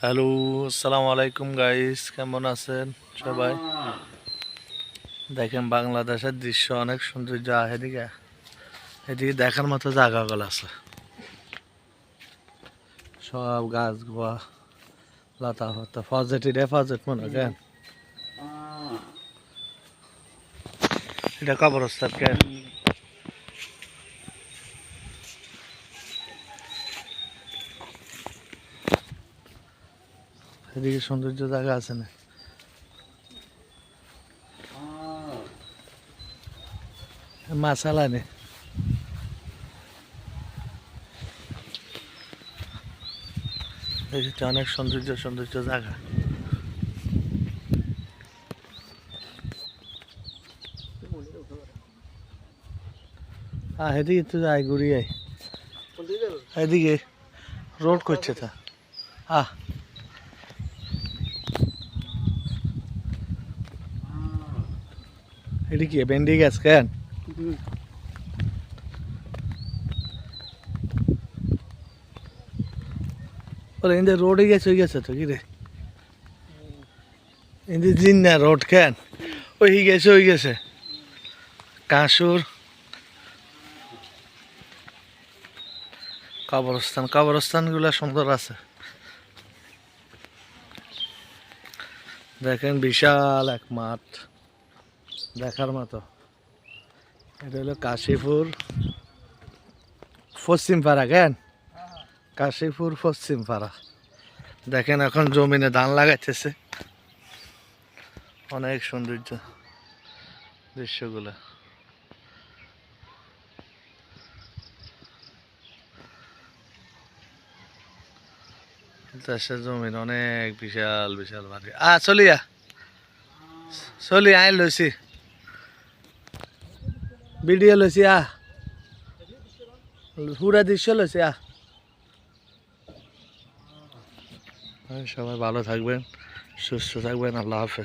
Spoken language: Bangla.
হ্যালো, আসসালামু আলাইকুম গাইস কেমন আছেন সবাই? দেখেন বাংলাদেশের দৃশ্য অনেক সৌন্দর্য এদিকে এদিকে দেখার মতো জায়গাগুলো আছে। সব গাছ গোয়া লতা ফতা ফজেট এটা ফজেট মনে কেন? এটা কবরস্থান, কেন? এদিকে সৌন্দর্য জায়গা আছে না। মাসালা নে। অনেক সৌন্দর্য সৌন্দর্য জায়গা। হ্যাঁ এদিকে তো যাই ঘুরি এদিকে রোড করছে তা। আহ। এটি কি ভেন্ডি গাছ, কেন? ওরে ইন্দে রোডে গেছে, ওই গেছে তো, কি রে? ইন্দে জিন না রোড, কেন? ওই গেছে ওই গেছে। কাঁসুর। কবরস্থান, কবরস্থানগুলো সুন্দর আছে। দেখেন, বিশাল এক মাঠ। দেখার মতো। এটা হলো কাশীপুর পশ্চিম পাড়া, কেন? কাশীপুর পশ্চিম পাড়া। দেখেন এখন জমিনে ধান লাগাইতেছে। অনেক সৌন্দর্য দৃশ্যগুলো। দেশের জমিন অনেক বিশাল বিশাল বাড়ি। আ, চলিয়া। চলি আই লৈছি ভিডিও লৈছে আহ। পুরা দৃশ্য লৈছে আহ। সবাই ভালো থাকবেন সুস্থ থাকবেন আল্লাহ হাফেজ।